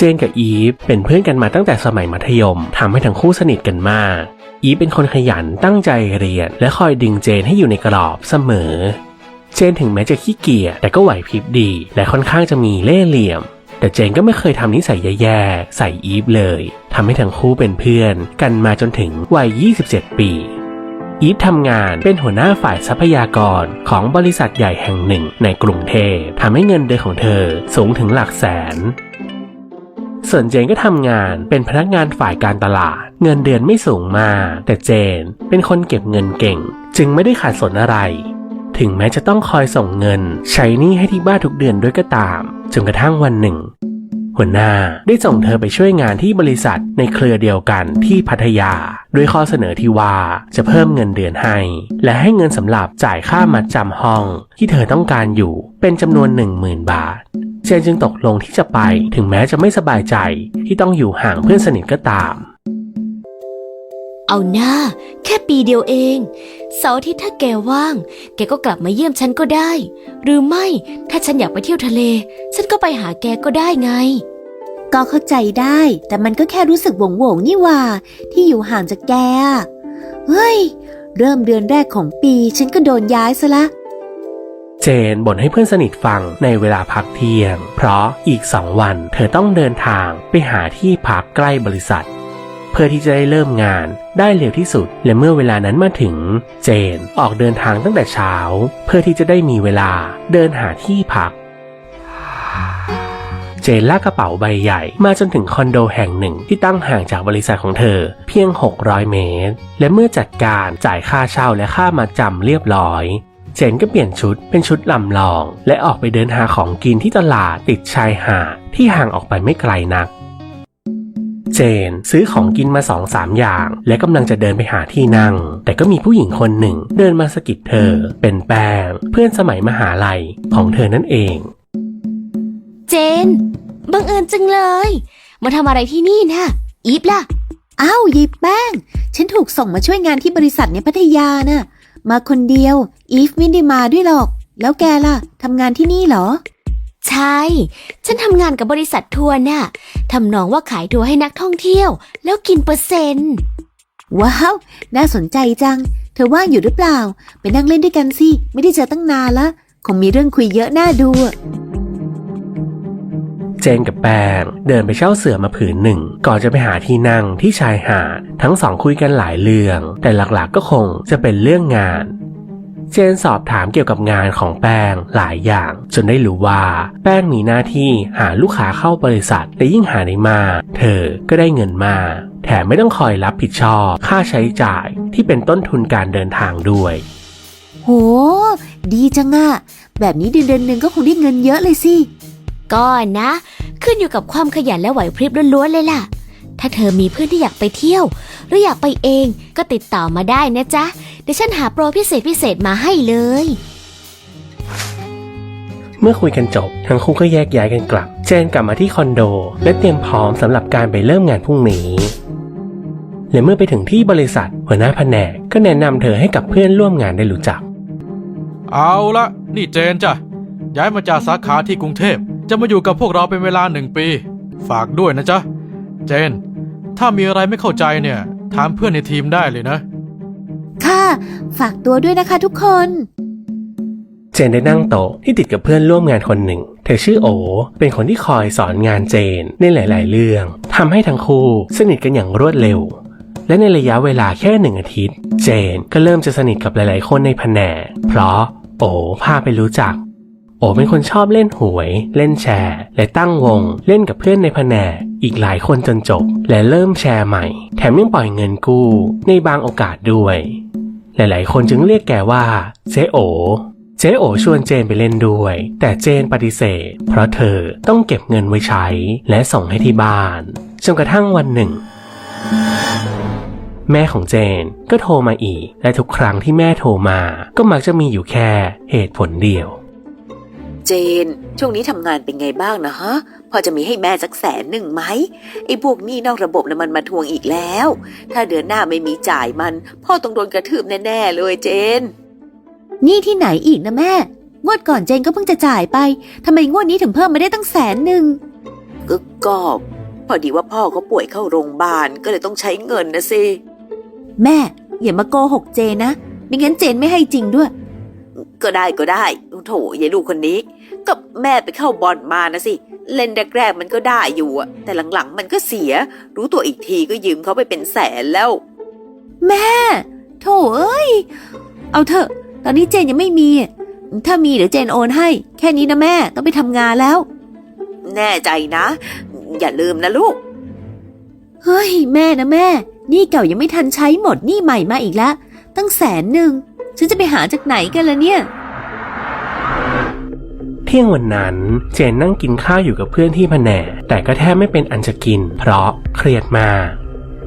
เจนกับอีฟเป็นเพื่อนกันมาตั้งแต่สมัยมัธยมทำให้ทั้งคู่สนิทกันมาก อีฟเป็นคนขยันตั้งใจเรียน และคอยดึงเจนให้อยู่ในกรอบเสมอ เจนถึงแม้จะขี้เกียจแต่ก็ไหวพริบดี และค่อนข้างจะมีเล่ห์เหลี่ยม แต่เจนก็ไม่เคยทำนิสัยแย่ๆใส่อีฟเลยทำให้ทั้งคู่เป็นเพื่อนกันมาจนถึงวัย 27 ปีอีฟทำงานเป็นหัวหน้าฝ่ายทรัพยากรของบริษัทใหญ่แห่งหนึ่งในกรุงเทพทำให้เงินเดือนของเธอสูงถึงหลักแสน ส่วนเจนก็ทำงานเป็นพนักงานฝ่ายการตลาด เงินเดือนไม่สูงมาก แต่เจนเป็นคนเก็บเงินเก่ง จึงไม่ได้ขาดสนอะไร ถึงแม้จะต้องคอยส่งเงิน ใช้หนี้ให้ที่บ้านทุกเดือนด้วยก็ตามจนกระทั่งวันหนึ่ง หัวหน้าได้ส่งเธอไปช่วยงานที่บริษัทในเครือเดียวกันที่พัทยา ด้วยข้อเสนอที่ว่าจะเพิ่มเงินเดือนให้ และให้เงินสำหรับจ่ายค่ามัดจำห้องที่เธอต้องการอยู่เป็นจำนวน 10,000 บาท เจนจึงตกลงที่จะไปถึงแม้จะไม่สบายใจที่ต้องอยู่ห่างเพื่อนสนิทก็ตาม เอาหน้า แค่ปีเดียวเอง เสาร์อาทิตย์ถ้าแกว่าง แกก็กลับมาเยี่ยมฉันก็ได้ หรือไม่ถ้าฉันอยากไปเที่ยวทะเล ฉันก็ไปหาแกก็ได้ไง ก็เข้าใจได้ แต่มันก็แค่รู้สึกหวงหวงๆนี่หว่า ที่อยู่ห่างจากแกอะเฮ้ย เริ่มเดือนแรกของปีฉันก็โดนย้ายซะละเจนบ่นให้เพื่อนสนิทฟังในเวลาพักเที่ยง เพราะอีกสองวันเธอต้องเดินทางไปหาที่พักใกล้บริษัท เพื่อที่จะได้เริ่มงานได้เร็วที่สุด และเมื่อเวลานั้นมาถึง เจนออกเดินทางตั้งแต่เช้า เพื่อที่จะได้มีเวลาเดินหาที่พัก เจนลากกระเป๋าใบใหญ่ มาจนถึงคอนโดแห่งหนึ่งที่ตั้งห่างจากบริษัทของเธอ เพียง 600 เมตร และเมื่อจัดการจ่ายค่าเช่าและค่ามาจำเรียบร้อย เจนก็เปลี่ยนชุดเป็นชุดลำลอง และออกไปเดินหาของกินที่ตลาดติดชายหาดที่ห่างออกไปไม่ไกลนัก เจนซื้อของกินมาสองสามอย่าง และกำลังจะเดินไปหาที่นั่ง แต่ก็มีผู้หญิงคนหนึ่ง เดินมาสะกิดเธอ เป็นแป้งเพื่อนสมัยมหาลัยของเธอนั่นเอง เจนบังเอิญจังเลย มาทำอะไรที่นี่นะอีฟล่ะ อ้าวยิบแป้ง ฉันถูกส่งมาช่วยงานที่บริษัทในพัทยาน่ะ มาคนเดียว อีฟไม่ได้มาด้วยหรอก แล้วแกล่ะทำงานที่นี่เหรอ ใช่ ฉันทำงานกับบริษัททัวร์น่ะทำนองว่าขายทัวร์ให้นักท่องเที่ยว แล้วกินเปอร์เซ็นต์ ว้าว น่าสนใจจัง เธอว่างอยู่หรือเปล่า ไปนั่งเล่นด้วยกันสิ ไม่ได้เจอตั้งนานละ คงมีเรื่องคุยเยอะน่าดูอะเจนกับแป้งเดินไปเช่าเสื่อมาผืนหนึ่ง ก่อนจะไปหาที่นั่งที่ชายหาดทั้งสองคุยกันหลายเรื่อง แต่หลักๆก็คงจะเป็นเรื่องงาน เจนสอบถามเกี่ยวกับงานของแป้งหลายอย่าง จนได้รู้ว่า แป้งมีหน้าที่หาลูกค้าเข้าบริษัทและยิ่งหาได้มากเธอก็ได้เงินมากแถมไม่ต้องคอยรับผิดชอบค่าใช้จ่ายที่เป็นต้นทุนการเดินทางด้วยโห ดีจังอะแบบนี้เดือนเดือนหนึ่งก็คงได้เงินเยอะเลยสิ ก็นะ ขึ้นอยู่กับความขยันและไหวพริบล้วนๆเลยล่ะ ถ้าเธอมีเพื่อนที่อยากไปเที่ยว หรืออยากไปเองก็ติดต่อมาได้นะจ๊ะ เดี๋ยวฉันหาโปรพิเศษพิเศษมาให้เลย เมื่อคุยกันจบ ทั้งคู่ก็แยกย้ายกันกลับ เจนกลับมาที่คอนโด และเตรียมพร้อมสำหรับการไปเริ่มงานพรุ่งนี้ และเมื่อไปถึงที่บริษัท หัวหน้าแผนกก็แนะนำเธอให้กับเพื่อนร่วมงานได้รู้จัก เอาละนี่เจนจ้ะย้ายมาจากสาขาที่กรุงเทพ จะมาอยู่กับพวกเราเป็นเวลาหนึ่งปี ฝากด้วยนะจ๊ะ เจน ถ้ามีอะไรไม่เข้าใจเนี่ย ถามเพื่อนในทีมได้เลยนะ ค่ะ ฝากตัวด้วยนะคะทุกคน เจนได้นั่งโต๊ะที่ติดกับเพื่อนร่วมงานคนหนึ่ง เธอชื่อโอ เป็นคนที่คอยสอนงานเจนในหลาย ๆ เรื่องทำให้ทั้งคู่สนิทกันอย่างรวดเร็ว และในระยะเวลาแค่หนึ่งอาทิตย์ เจนก็เริ่มจะสนิทกับหลาย ๆ คนในแผนกเพราะโอพาไปรู้จัก โอเป็นคนชอบเล่นหวย เล่นแชร์ และตั้งวง เล่นกับเพื่อนในแผนกอีกหลายคนจนจบ และเริ่มแชร์ใหม่ แถมยังปล่อยเงินกู้ ในบางโอกาสด้วย หลายๆ คนจึงเรียกแกว่าเจ๊โอเจ๊โอชวนเจนไปเล่นด้วย แต่เจนปฏิเสธ เพราะเธอต้องเก็บเงินไว้ใช้ และส่งให้ที่บ้านจนกระทั่งวันหนึ่ง แม่ของเจนก็โทรมาอีก และทุกครั้งที่แม่โทรมา ก็มักจะมีอยู่แค่เหตุผลเดียว เจน ช่วงนี้ทำงานเป็นไงบ้างนะฮะ พอจะมีให้แม่สักแสนหนึ่งไหมไอ้พวกหนี้นอกระบบนะมันมาทวงอีกแล้ว ถ้าเดือนหน้าไม่มีจ่ายมัน พ่อต้องโดนกระทืบแน่ๆเลยเจน นี่ที่ไหนอีกนะแม่ งวดก่อนเจนก็เพิ่งจะจ่ายไปทำไมงวดนี้ถึงเพิ่มมาได้ตั้งแสนหนึ่งก็ก็พอดีว่าพ่อเขาป่วยเข้าโรงพยาบาลก็เลยต้องใช้เงินนะสิแม่ อย่ามาโกหกเจนนะไม่งั้นเจนไม่ให้จริงด้วย ก็ได้ก็ได้โถยายลูกคนนี้ ก็แม่ไปเข้าบอลมานะสิ เล่นแรกๆมันก็ได้อยู่อะแต่หลังๆมันก็เสีย รู้ตัวอีกทีก็ยืมเขาไปเป็นแสนแล้ว แม่โถเอ้ย เอาเถอะ ตอนนี้เจนยังไม่มี ถ้ามีเดี๋ยวเจนโอนให้ แค่นี้นะแม่ต้องไปทำงานแล้ว แน่ใจนะ อย่าลืมนะลูก เฮ้ย แม่นะแม่ นี่เก่ายังไม่ทันใช้หมดหนี่ใหม่มาอีกแล้วตั้งแสนหนึ่งฉันจะไปหาจากไหนกันล่ะเนี่ย เที่ยงวันนั้นเจนนั่งกินข้าวอยู่กับเพื่อนที่แผนกแต่ก็แทบไม่เป็นอันจะกิน เพราะเครียดมาก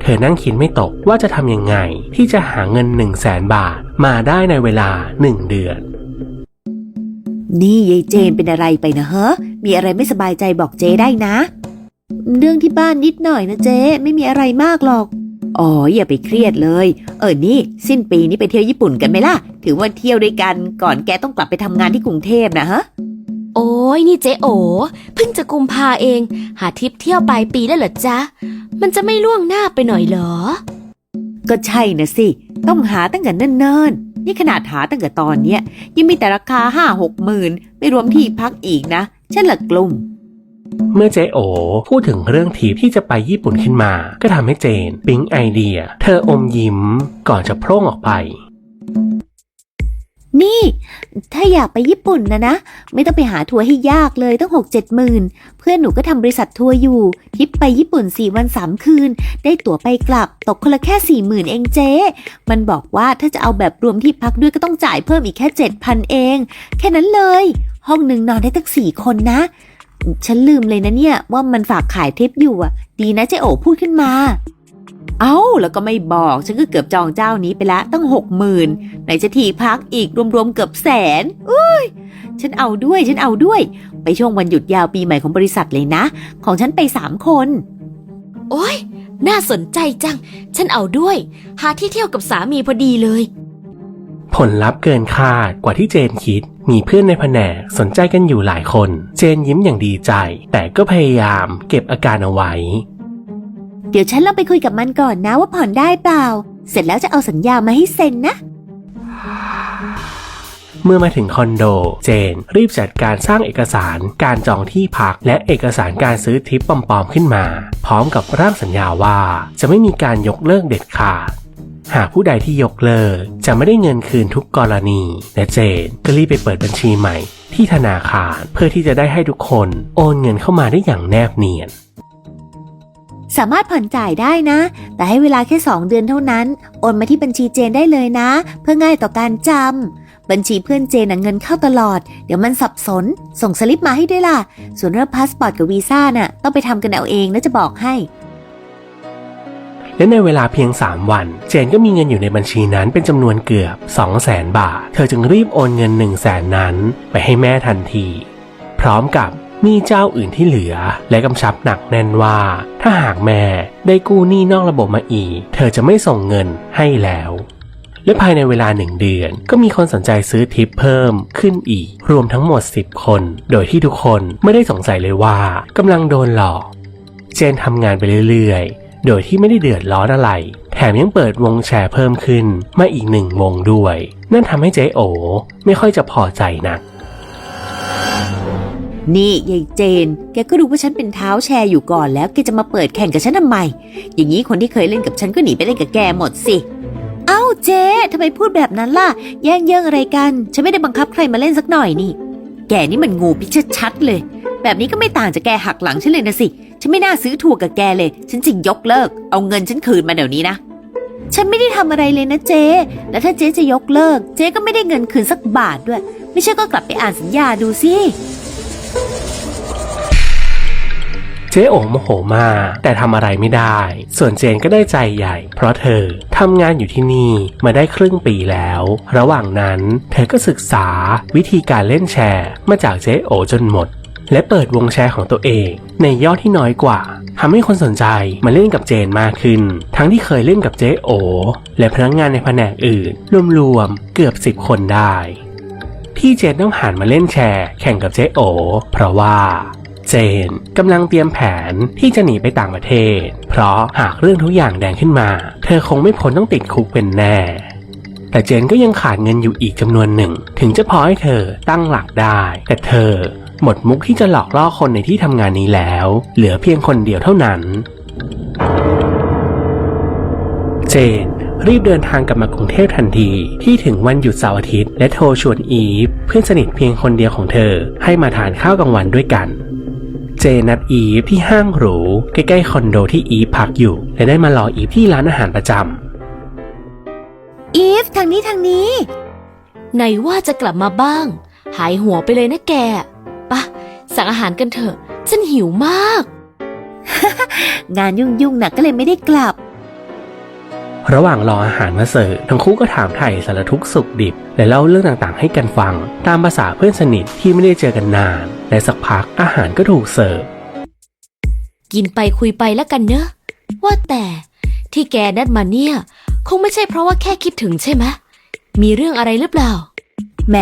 เธอนั่งคิดไม่ตกว่าจะทำยังไง ที่จะหาเงิน1 0 0 0 0แสนบาทมาได้ในเวลา 1 เดือน นี่ยายเจนเป็นอะไรไปนะเฮ้มีอะไรไม่สบายใจบอกเจได้นะ เรื่องที่บ้านนิดหน่อยนะเจไม่มีอะไรมากหรอก อ๋ออย่าไปเครียดเลย เออนี่ สิ้นปีนี้ไปเที่ยวญี่ปุ่นกันไหมล่ะ ถือว่าเที่ยวด้วยกันก่อนแกต้องกลับไปทำงานที่กรุงเทพนะฮะ อ้ยนี่เจ๊โอเพิ่งจะกุมภาเอง หาทริปเที่ยวปลายปีแล้วเหรอจ๊ะ มันจะไม่ล่วงหน้าไปหน่อยเหรอ ก็ใช่นะสิ ต้องหาตั้งแต่เนิ่นๆ นี่ขนาดหาตั้งแต่ตอนเนี้ย ยังมีแต่ราคาห้าหกหมื่นไม่รวมที่พักอีกนะ ฉันละกลุ่ม เมื่อเจโอพูดถึงเรื่องทีที่จะไปญี่ปุ่นขึ้นมา ก็ทำให้เจนปิ๊งไอเดีย เธออมยิ้มก่อนจะโพร่งออกไป นี่ ถ้าอยากไปญี่ปุ่นนะนะ ไม่ต้องไปหาทัวร์ให้ยากเลยตั้งหกเจ็ดหมื่นเพื่อนหนูก็ทำบริษัททัวร์อยู่ทริปไปญี่ปุ่นสี่วันสามคืน ได้ตั๋วไปกลับ ตกคนละแค่สี่หมื่นเองเจ๊ มันบอกว่าถ้าจะเอาแบบรวมที่พักด้วยก็ต้องจ่ายเพิ่มอีกแค่เจ็ดพันเอง แค่นั้นเลย ห้องหนึ่งนอนได้ตั้งสี่คนนะ ฉันลืมเลยนะเนี่ยว่ามันฝากขายทริปอยู่อะ ดีนะเจ๊โอพูดขึ้นมา เอ้า แล้วก็ไม่บอก ฉันก็เกือบจองเจ้านี้ไปละตั้งหกหมื่นไหนจะที่พักอีกรวมๆเกือบแสนอุ้ย ฉันเอาด้วย ฉันเอาด้วย ไปช่วงวันหยุดยาวปีใหม่ของบริษัทเลยนะ ของฉันไปสามคน โอ้ยน่าสนใจจัง ฉันเอาด้วย หาที่เที่ยวกับสามีพอดีเลย ผลลัพธ์เกินคาดกว่าที่เจนคิด มีเพื่อนในแผนกสนใจกันอยู่หลายคน เจนยิ้มอย่างดีใจ แต่ก็พยายามเก็บอาการเอาไว้ เดี๋ยวฉันลองไปคุยกับมันก่อนนะว่าผ่อนได้เปล่า เสร็จแล้วจะเอาสัญญามาให้เซ็นนะ เมื่อมาถึงคอนโด เจนรีบจัดการสร้างเอกสารการจองที่พัก และเอกสารการซื้อทริปปลอมๆขึ้นมา พร้อมกับร่างสัญญาว่าจะไม่มีการยกเลิกเด็ดขาดหากผู้ใดที่ยกเลิกจะไม่ได้เงินคืนทุกกรณี และเจนก็รีบไปเปิดบัญชีใหม่ ที่ธนาคารเพื่อที่จะได้ให้ทุกคนโอนเงินเข้ามาได้อย่างแนบเนียน สามารถผ่อนจ่ายได้นะ แต่ให้เวลาแค่ 2 เดือนเท่านั้น โอนมาที่บัญชีเจนได้เลยนะ เพื่อง่ายต่อการจำ บัญชีเพื่อนเจนนะเงินเข้าตลอด เดี๋ยวมันสับสน ส่งสลิปมาให้ด้วยล่ะ ส่วนเรื่องพาสปอร์ตกับวีซ่าน่ะ ต้องไปทำกันเอาเองนะจะบอกให้ และในเวลาเพียง 3 วัน เจนก็มีเงินอยู่ในบัญชีนั้นเป็นจำนวนเกือบ 2 0 0แสนบาท เธอจึงรีบโอนเงิน 1 0 0 0 0แสนนั้น ไปให้แม่ทันที พร้อมกับ มีเจ้าอื่นที่เหลือ และกำชับหนักแน่นว่า ถ้าหากแม่ได้กู้หนี้นอกระบบมาอีก เธอจะไม่ส่งเงินให้แล้ว และภายในเวลาหนึ่งเดือน ก็มีคนสนใจซื้อทิปเพิ่มขึ้นอีก รวมทั้งหมด 10 คน โดยที่ทุกคนไม่ได้สงสัยเลยว่ากำลังโดนหลอก เจนทำงานไปเรื่อยๆ โดยที่ไม่ได้เดือดร้อนอะไร แถมยังเปิดวงแชร์เพิ่มขึ้นมาอีกหนึ่งวงด้วย นั่นทำให้เจ๊โอไม่ค่อยจะพอใจนัก นี่ยายเจน แกก็รู้ว่าฉันเป็นเท้าแชร์อยู่ก่อนแล้วแกจะมาเปิดแข่งกับฉันทำไม อย่างนี้คนที่เคยเล่นกับฉันก็หนีไปเล่นกับแกหมดสิ เอ้าเจ๊ทำไมพูดแบบนั้นล่ะ แย่งเยื่องอะไรกัน ฉันไม่ได้บังคับใครมาเล่นสักหน่อยนี่ แกนี่มันงูพิชชัดเลย แบบนี้ก็ไม่ต่างจากแกหักหลังฉันเลยนะสิ ฉันไม่น่าซื้อถั่วกับแกเลย ฉันจึงยกเลิก เอาเงินฉันคืนมาเดี๋ยวนี้นะ ฉันไม่ได้ทำอะไรเลยนะเจ๊ แล้วถ้าเจ๊จะยกเลิก เจ๊ก็ไม่ได้เงินคืนสักบาทด้วย ไม่ใช่ก็กลับไปอ่านสัญญาดูสิ เจ๊โอโมโหมากแต่ทำอะไรไม่ได้ ส่วนเจนก็ได้ใจใหญ่ เพราะเธอทำงานอยู่ที่นี่มาได้ครึ่งปีแล้ว ระหว่างนั้นเธอก็ศึกษาวิธีการเล่นแชร์ มาจากเจ๊โอจนหมด และเปิดวงแชร์ของตัวเอง ในยอดที่น้อยกว่าทำให้คนสนใจมาเล่นกับเจนมากขึ้น ทั้งที่เคยเล่นกับเจ๊โอ และพนักงานในแผนกอื่น รวมๆเกือบสิบคนได้ ที่เจนต้องหันมาเล่นแชร์แข่งกับเจ๊โอ เพราะว่าเเจนกำลังเตรียมแผนที่จะหนีไปต่างประเทศ เพราะหากเรื่องทุกอย่างแดงขึ้นมา เธอคงไม่พ้นต้องติดคุกเป็นแน่ แต่เจนก็ยังขาดเงินอยู่อีกจำนวนหนึ่ง ถึงจะพอให้เธอตั้งหลักได้ แต่เธอหมดมุกที่จะหลอกล่อคนในที่ทำงานนี้แล้ว เหลือเพียงคนเดียวเท่านั้น เจน รีบเดินทางกลับมากรุงเทพทันที ที่ถึงวันหยุดเสาร์อาทิตย์ และโทรชวนอีฟเพื่อนสนิทเพียงคนเดียวของเธอ ให้มาทานข้าวกลางวันด้วยกันเจนนัดอีฟที่ห้างหรูใกล้ๆคอนโดที่อีฟพักอยู่ และได้มารออีฟที่ร้านอาหารประจำอีฟทางนี้ทางนี้ไหนว่าจะกลับมาบ้าง หายหัวไปเลยนะแกปะสั่งอาหารกันเถอะ ฉันหิวมาก งานยุ่งๆน่ะก็เลยไม่ได้กลับ ระหว่างรออาหารมาเสิร์ฟทั้งคู่ก็ถามไถ่สารทุกสุขดิบ และเล่าเรื่องต่างๆ ให้กันฟัง ตามภาษาเพื่อนสนิทที่ไม่ได้เจอกันนาน และสักพักอาหารก็ถูกเสิร์ฟกินไปคุยไปแล้วกันเนอะ ว่าแต่ที่แกนัดมาเนี่ย คงไม่ใช่เพราะว่าแค่คิดถึงใช่ไหมมีเรื่องอะไรหรือเปล่า แหม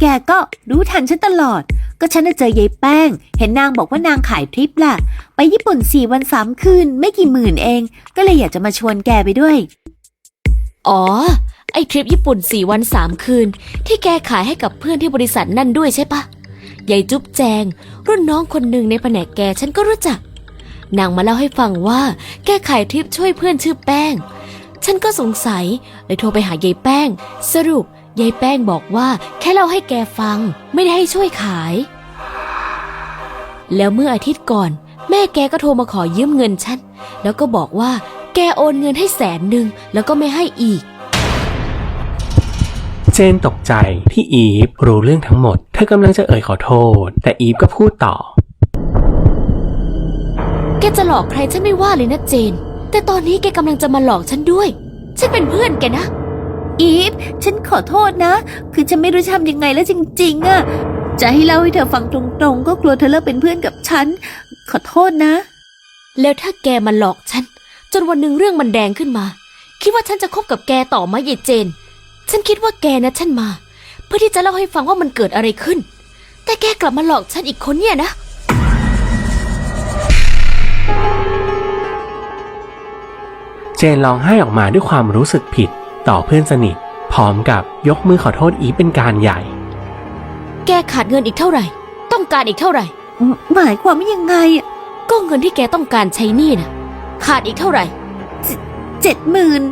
แกก็รู้ทันฉันตลอด ก็ฉันน่ะเจอยายแป้ง เห็นนางบอกว่านางขายทริปล่ะ ไปญี่ปุ่นสี่วันสามคืน ไม่กี่หมื่นเอง ก็เลยอยากจะมาชวนแกไปด้วย อ๋อ ไอทริปญี่ปุ่นสี่วันสามคืน ที่แกขายให้กับเพื่อนที่บริษัทนั่นด้วยใช่ปะยายจุ๊บแจง รุ่นน้องคนหนึ่งในแผนกแกฉันก็รู้จัก นางมาเล่าให้ฟังว่า แกขายทริปช่วยเพื่อนชื่อแป้ง ฉันก็สงสัยเลยโทรไปหายายแป้ง สรุป ยายแป้งบอกว่าแค่เล่าให้แกฟังไม่ได้ให้ช่วยขาย แล้วเมื่ออาทิตย์ก่อน แม่แกก็โทรมาขอยืมเงินฉัน แล้วก็บอกว่า แกโอนเงินให้แสนหนึ่งแล้วก็ไม่ให้อีก เจนตกใจที่อีฟรู้เรื่องทั้งหมด เธอกำลังจะเอ่ยขอโทษ แต่อีฟก็พูดต่อ แกจะหลอกใครฉันไม่ว่าเลยนะเจน แต่ตอนนี้แกกำลังจะมาหลอกฉันด้วย ฉันเป็นเพื่อนแกนะ อีฟฉันขอโทษนะ คือฉันไม่รู้จะทำยังไงแล้วจริง ๆอะจะให้เล่าให้เธอฟังตรงๆ ก็กลัวเธอเลิกเป็นเพื่อนกับฉัน ขอโทษนะ แล้วถ้าแกมาหลอกฉัน จนวันหนึ่งเรื่องมันแดงขึ้นมา คิดว่าฉันจะคบกับแกต่อไหมยายเจน ฉันคิดว่าแกนะฉันมา เพื่อที่จะเล่าให้ฟังว่ามันเกิดอะไรขึ้น แต่แกกลับมาหลอกฉันอีกคนเนี่ยนะ เจนร้องไห้ออกมาด้วยความรู้สึกผิด ต่อเพื่อนสนิทพร้อมกับยกมือขอโทษอีฟเป็นการใหญ่ แกขาดเงินอีกเท่าไหร่ ต้องการอีกเท่าไหร่ หมายความว่ายังไงอะก็เงินที่แกต้องการใช้หนี่น่ะขาดอีกเท่าไหร่เจ็ดหมื่น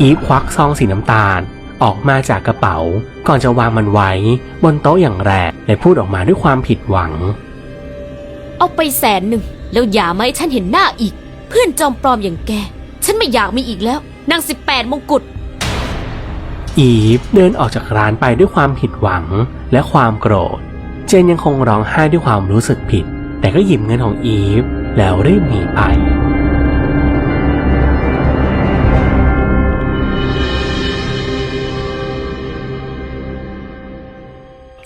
อีฟควักซองสีน้ำตาล ออกมาจากกระเป๋า ก่อนจะวางมันไว้ บนโต๊ะอย่างแรงและพูดออกมาด้วยความผิดหวัง เอาไปแสนหนึ่งแล้วอย่ามาให้ฉันเห็นหน้าอีก เพื่อนจอมปลอมอย่างแก ฉันไม่อยากมีอีกแล้ว นางสิบแปดมงกุฎ อีฟเดินออกจากร้านไปด้วยความผิดหวังและความโกรธ เจนยังคงร้องไห้ด้วยความรู้สึกผิด แต่ก็หยิบเงินของอีฟ แล้วรีบหนีไป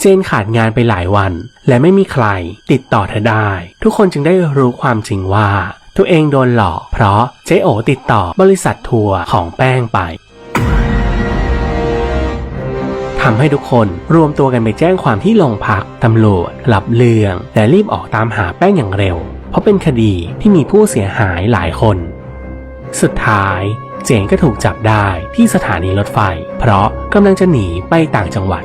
เจนขาดงานไปหลายวัน และไม่มีใครติดต่อเธอได้ ทุกคนจึงได้รู้ความจริงว่า ตัวเองโดนหลอก เพราะเจ๊โอติดต่อบริษัททัวร์ของแป้งไปทำให้ทุกคนรวมตัวกันไปแจ้งความที่โรงพักตำรวจรับเรื่อง และรีบออกตามหาแป้งอย่างเร็ว เพราะเป็นคดีที่มีผู้เสียหายหลายคน สุดท้าย เจนก็ถูกจับได้ที่สถานีรถไฟ เพราะกำลังจะหนีไปต่างจังหวัด